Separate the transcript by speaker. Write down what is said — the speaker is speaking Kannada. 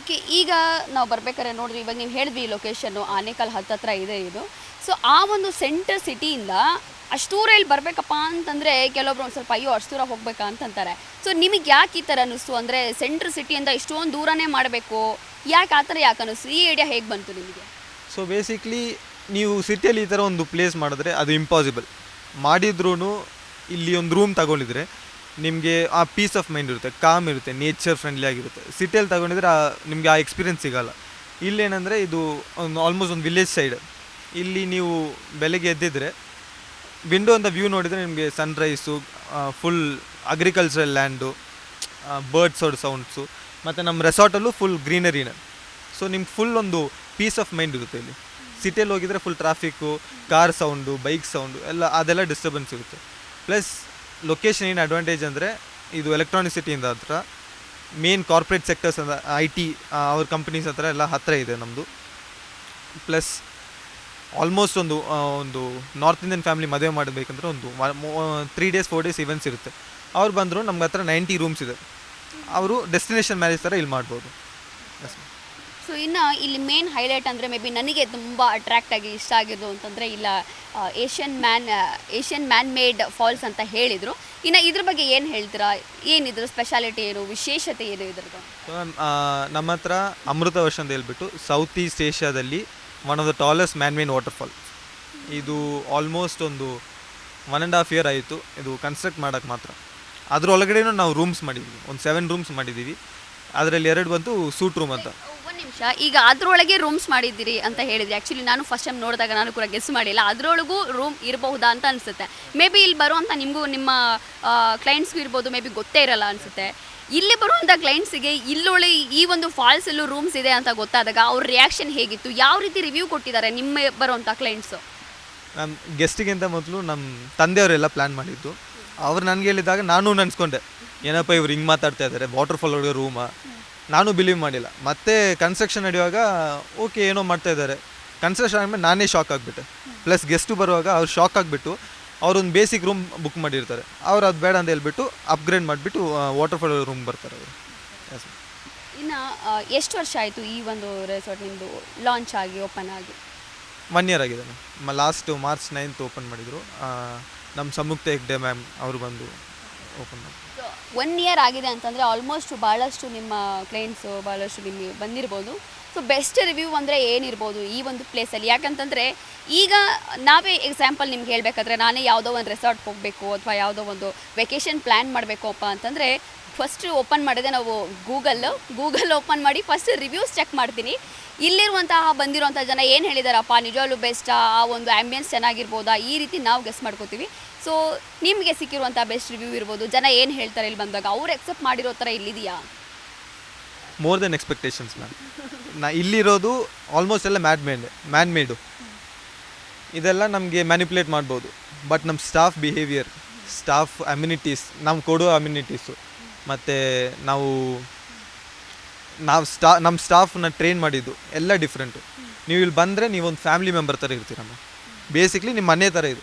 Speaker 1: ಓಕೆ, ಈಗ ನಾವು ಬರ್ಬೇಕಾದ್ರೆ ನೋಡಿದ್ವಿ, ಇವಾಗ ನೀವು ಹೇಳಿದ್ವಿ ಲೊಕೇಶನ್ನು ಆನೇಕಲ್ ಹತ್ತತ್ರ ಇದೆ ಇದು. ಸೊ ಆ ಒಂದು ಸೆಂಟರ್ ಸಿಟಿಯಿಂದ ಅಷ್ಟು ಇಲ್ಲಿ ಬರಬೇಕಪ್ಪ ಅಂತಂದರೆ ಕೆಲವೊಬ್ರು ಒಂದು ಸ್ವಲ್ಪ ಅಯ್ಯೋ, ಅಷ್ಟು ದೂರ ಹೋಗ್ಬೇಕಾ ಅಂತಂತಾರೆ. ಸೊ ನಿಮಗೆ ಯಾಕೆ ಈ ಥರ ಅನ್ನಿಸ್ತು? ಅಂದರೆ ಸೆಂಟ್ರ್ ಸಿಟಿಯಿಂದ ಇಷ್ಟೊಂದು ದೂರನೇ ಮಾಡಬೇಕು. ಯಾಕೆ ಆ ಥರ ಯಾಕೆ ಅನ್ನಿಸ್ತು? ಈ ಐಡಿಯಾ ಹೇಗೆ ಬಂತು ನಿಮಗೆ?
Speaker 2: ಸೊ ಬೇಸಿಕ್ಲಿ ನೀವು ಸಿಟಿಯಲ್ಲಿ ಈ ಥರ ಒಂದು ಪ್ಲೇಸ್ ಮಾಡಿದ್ರೆ ಅದು ಇಂಪಾಸಿಬಲ್ ಮಾಡಿದ್ರೂ ಇಲ್ಲಿ ಒಂದು ರೂಮ್ ತಗೊಂಡಿದ್ರೆ ನಿಮಗೆ ಆ ಪೀಸ್ ಆಫ್ ಮೈಂಡ್ ಇರುತ್ತೆ ಕಾಮ್ ಇರುತ್ತೆ ನೇಚರ್ ಫ್ರೆಂಡ್ಲಿ ಆಗಿರುತ್ತೆ. ಸಿಟಿಯಲ್ಲಿ ತಗೊಂಡಿದ್ರೆ ನಿಮಗೆ ಆ ಎಕ್ಸ್ಪೀರಿಯನ್ಸ್ ಸಿಗಲ್ಲ. ಇಲ್ಲೇನಂದರೆ ಇದು ಒಂದು ಆಲ್ಮೋಸ್ಟ್ ಒಂದು ವಿಲೇಜ್ ಸೈಡ್ ಇಲ್ಲಿ ನೀವು ಬೆಳಗ್ಗೆ ಎದ್ದಿದ್ರೆ ವಿಂಡೋ ಅಂತ ವ್ಯೂ ನೋಡಿದರೆ ನಿಮಗೆ sunrise full agricultural land birds ಅವ್ರ ಸೌಂಡ್ಸು ಮತ್ತು ನಮ್ಮ ರೆಸಾರ್ಟಲ್ಲೂ ಫುಲ್ ಗ್ರೀನರಿನೇ ಸೊ ನಿಮ್ಗೆ ಫುಲ್ ಒಂದು ಪೀಸ್ ಆಫ್ ಮೈಂಡ್ ಇರುತ್ತೆ ಇಲ್ಲಿ. ಸಿಟಿಯಲ್ಲಿ ಹೋಗಿದ್ರೆ full traffic car sound bike sound ಎಲ್ಲ, ಅದೆಲ್ಲ ಡಿಸ್ಟರ್ಬೆನ್ಸ್ ಇರುತ್ತೆ. ಪ್ಲಸ್ ಲೊಕೇಶನ್ ಏನು ಅಡ್ವಾಂಟೇಜ್ ಅಂದರೆ ಇದು ಎಲೆಕ್ಟ್ರಾನಿಕ್ ಸಿಟಿಯಿಂದ ಹತ್ರ ಮೇನ್ ಕಾರ್ಪೊರೇಟ್ ಸೆಕ್ಟರ್ಸ್ ಅಂದರೆ ಐ ಟಿ ಅವ್ರ ಕಂಪ್ನೀಸ್ ಹತ್ರ ಎಲ್ಲ ಹತ್ತಿರ ಇದೆ ನಮ್ಮದು ಪ್ಲಸ್ ಆಲ್ಮೋಸ್ಟ್ ಒಂದು ಒಂದು ನಾರ್ತ್ ಇಂಡಿಯನ್ ಫ್ಯಾಮಿಲಿ ಮದುವೆ ಮಾಡಬೇಕಂದ್ರೆ ಒಂದು three days four days events ಇರುತ್ತೆ. ಅವ್ರು ಬಂದರು ನಮ್ಗೆ ಹತ್ರ ನೈಂಟಿ ರೂಮ್ಸ್ ಇದೆ. ಅವರು ಡೆಸ್ಟಿನೇಷನ್ ಮ್ಯಾರೇಜ್ ಥರ ಇಲ್ಲಿ ಮಾಡ್ಬೋದು. ಎಸ್
Speaker 1: ಸೊ ಇನ್ನು ಇಲ್ಲಿ ಮೇನ್ ಹೈಲೈಟ್ ಅಂದರೆ ಮೇ ಬಿ ನನಗೆ ತುಂಬ ಅಟ್ರ್ಯಾಕ್ಟ್ ಆಗಿ ಇಷ್ಟ ಆಗಿದ್ದು ಅಂತಂದರೆ ಇಲ್ಲ Asian man Asian man made falls ಅಂತ ಹೇಳಿದರು. ಇನ್ನು ಇದ್ರ ಬಗ್ಗೆ ಏನು ಹೇಳ್ತೀರಾ? ಏನಿದ್ರ ಸ್ಪೆಷಾಲಿಟಿ ಏನು? ವಿಶೇಷತೆ ಏನು ಇದ್ರದ್ದು?
Speaker 2: ನಮ್ಮ ಹತ್ರ ಅಮೃತ ವರ್ಷ ಅಂತ ಹೇಳ್ಬಿಟ್ಟು ಸೌತ್ ಈಸ್ಟ್ ಏಷ್ಯಾದಲ್ಲಿ one of the tallest man made waterfall ಇದು ಆಲ್ಮೋಸ್ಟ್ ಒಂದು ಒನ್ ಆ್ಯಂಡ್ ಹಾಫ್ ಇಯರ್ ಆಯಿತು. ಇದು ಕನ್ಸ್ಟ್ರಕ್ಟ್ ಮಾಡೋಕ್ಕೆ ಮಾತ್ರ. ಅದರೊಳಗಡೆನೂ ನಾವು ರೂಮ್ಸ್ ಮಾಡಿದ್ದೀವಿ ಒಂದು ಸೆವೆನ್ ರೂಮ್ಸ್ ಮಾಡಿದ್ದೀವಿ. ಅದರಲ್ಲಿ ಎರಡು ಬಂತು ಸೂಟ್ ರೂಮ್ ಅಂತ.
Speaker 1: ಒಂದು ನಿಮಿಷ. ಈಗ ಅದರೊಳಗೆ ರೂಮ್ಸ್ ಮಾಡಿದ್ದೀರಿ ಅಂತ ಹೇಳಿದ್ರಿ. ಆ್ಯಕ್ಚುಲಿ ನಾನು ಫಸ್ಟ್ ಟೈಮ್ ನೋಡಿದಾಗ ನಾನು ಕೂಡ ಗೆಸ್ ಮಾಡಿಲ್ಲ. ಅದರೊಳಗೂ ರೂಮ್ ಇರಬಹುದಾ ಅಂತ ಅನಿಸುತ್ತೆ. ಮೇ ಬಿ ಇಲ್ಲಿ ಬರುವಂಥ ನಿಮಗೂ ನಿಮ್ಮ ಕ್ಲೈಂಟ್ಸ್ಗೂ ಇರ್ಬೋದು ಮೇ ಬಿ ಗೊತ್ತೇ ಇರಲ್ಲ ಅನಿಸುತ್ತೆ. ಇಲ್ಲಿ ಬರುವಂಥ ಕ್ಲೈಂಟ್ಸಿಗೆ ಇಲ್ಲೊಳಿ ಈ ಒಂದು ಫಾಲ್ಸಲ್ಲೂ ರೂಮ್ಸ್ ಇದೆ ಅಂತ ಗೊತ್ತಾದಾಗ ಅವ್ರ ರಿಯಾಕ್ಷನ್ ಹೇಗಿತ್ತು? ಯಾವ ರೀತಿ ರಿವ್ಯೂ ಕೊಟ್ಟಿದ್ದಾರೆ ನಿಮ್ಮ ಬರುವಂಥ ಕ್ಲೈಂಟ್ಸು
Speaker 2: ನಮ್ಮ ಗೆಸ್ಟಿಗಿಂತ ಮೊದಲು ನಮ್ಮ ತಂದೆಯವರೆಲ್ಲ ಪ್ಲ್ಯಾನ್ ಮಾಡಿದ್ದು. ಅವ್ರು ನನಗೆ ಹೇಳಿದಾಗ ನಾನು ನೆನೆಸ್ಕೊಂಡೆ. ಏನಪ್ಪ ಇವ್ರು ಹಿಂಗೆ ಮಾತಾಡ್ತಾ ಇದ್ದಾರೆ ವಾಟರ್ಫಾಲ್ ಒಳಗೆ ರೂಮಾ ನಾನು ಬಿಲೀವ್ ಮಾಡಿಲ್ಲ. ಮತ್ತೆ ಕನ್ಸ್ಟ್ರಕ್ಷನ್ ನಡೆಯುವಾಗ ಓಕೆ ಏನೋ ಮಾಡ್ತಾ ಇದ್ದಾರೆ. ಕನ್ಸ್ಟ್ರಕ್ಷನ್ ಆದಮೇಲೆ ನಾನೇ ಶಾಕ್ ಆಗಿಬಿಟ್ಟೆ. ಪ್ಲಸ್ ಗೆಸ್ಟು ಬರುವಾಗ ಅವ್ರು ಶಾಕ್ ಆಗಿಬಿಟ್ಟು ಅವ್ರೊಂದು ಬೇಸಿಕ್ ರೂಮ್ ಬುಕ್ ಮಾಡಿರ್ತಾರೆ. ಅವ್ರು ಅದು ಬೇಡ ಅಂತ ಹೇಳ್ಬಿಟ್ಟು ಅಪ್ಗ್ರೇಡ್ ಮಾಡಿಬಿಟ್ಟು ವಾಟರ್ಫಾಲ್ ರೂಮ್ ಬರ್ತಾರೆ ಅವರು. ಎಸ್
Speaker 1: ಇನ್ನು ಎಷ್ಟು ವರ್ಷ ಆಯಿತು ಈ ಒಂದು ರೆಸಾರ್ಟ್ ನಿಮ್ಮದು ಲಾಂಚ್ ಆಗಿ ಓಪನ್ ಆಗಿ?
Speaker 2: ಒನ್ ಇಯರ್ ಆಗಿದೆ ma'am last March ninth open ಮಾಡಿದರು. ನಮ್ಮ ಸಂಯುಕ್ತ ಹೆಗ್ಡೆ ಮ್ಯಾಮ್ ಅವರು ಬಂದು ಓಪನ್ ಮಾಡಿ
Speaker 1: ಒನ್ ಇಯರ್ ಆಗಿದೆ ಅಂತಂದರೆ ಆಲ್ಮೋಸ್ಟ್ ಭಾಳಷ್ಟು ನಿಮ್ಮ ಕ್ಲೈಂಟ್ಸು ಭಾಳಷ್ಟು ನಿಮಗೆ ಬಂದಿರ್ಬೋದು. ಸೊ ಬೆಸ್ಟ್ ರಿವ್ಯೂ ಅಂದರೆ ಏನಿರ್ಬೋದು ಈ ಒಂದು ಪ್ಲೇಸಲ್ಲಿ ಯಾಕಂತಂದರೆ ಈಗ ನಾವೇ ಎಕ್ಸಾಂಪಲ್ ನಿಮ್ಗೆ ಹೇಳಬೇಕಾದ್ರೆ ನಾನೇ ಯಾವುದೋ ಒಂದು ರೆಸಾರ್ಟ್ ಹೋಗಬೇಕು ಅಥವಾ ಯಾವುದೋ ಒಂದು ವೆಕೇಷನ್ ಪ್ಲ್ಯಾನ್ ಮಾಡಬೇಕಪ್ಪ ಅಂತಂದರೆ ಫಸ್ಟ್ ಓಪನ್ ಮಾಡಿದೆ ನಾವು ಗೂಗಲ್ ಗೂಗಲ್ ಓಪನ್ ಮಾಡಿ ಫಸ್ಟ್ ರಿವ್ಯೂಸ್ ಚೆಕ್ ಮಾಡ್ತೀನಿ. ಇಲ್ಲಿರುವಂತಹ ಬಂದಿರುವಂಥ ಜನ ಏನು ಹೇಳಿದಾರಪ್ಪ? ನಿಜವಾಗ್ಲೂ ಬೆಸ್ಟಾ ಆ? ಒಂದು ಆ್ಯಂಬಿಯನ್ಸ್ ಚೆನ್ನಾಗಿರ್ಬೋದಾ? ಈ ರೀತಿ ನಾವು ಗೆಸ್ ಮಾಡ್ಕೋತೀವಿ. ಸೊ ನಿಮಗೆ ಸಿಕ್ಕಿರುವಂಥ ಬೆಸ್ಟ್ ರಿವ್ಯೂ ಇರ್ಬೋದು. ಜನ ಏನು ಹೇಳ್ತಾರೆ ಇಲ್ಲಿ ಬಂದಾಗ? ಅವ್ರು ಎಕ್ಸೆಪ್ಟ್ ಮಾಡಿರೋ ಥರ ಇಲ್ಲಿದೆಯಾ?
Speaker 2: ಮೋರ್ ದೆನ್ ಎಕ್ಸ್ಪೆಕ್ಟೇಷನ್ಸ್ ಮ್ಯಾಮ್ ನಾ ಇಲ್ಲಿರೋದು ಆಲ್ಮೋಸ್ಟ್ ಎಲ್ಲ ಮ್ಯಾಡ್ ಮೇಡ್ ಮ್ಯಾನ್ ಮೇಡು ಇದೆಲ್ಲ ನಮಗೆ ಮ್ಯಾನಿಪುಲೇಟ್ ಮಾಡ್ಬೋದು. ಬಟ್ ನಮ್ಮ ಸ್ಟಾಫ್ ಬಿಹೇವಿಯರ್ ಸ್ಟಾಫ್ ಅಮ್ಯುನಿಟೀಸ್ ನಾವು ಕೊಡೋ ಅಮ್ಯುನಿಟೀಸು ಮತ್ತು ನಾವು ನಾವು ಸ್ಟಾ ನಮ್ಮ ಸ್ಟಾಫ್ನ ಟ್ರೈನ್ ಮಾಡಿದ್ದು ಎಲ್ಲ ಡಿಫ್ರೆಂಟು ನೀವು ಇಲ್ಲಿ ಬಂದರೆ ನೀವೊಂದು ಫ್ಯಾಮಿಲಿ ಮೆಂಬರ್ ಥರ ಇರ್ತೀರಮ್ಮ ಬೇಸಿಕ್ಲಿ ನಿಮ್ಮ ಮನೆ ಥರ ಇದು.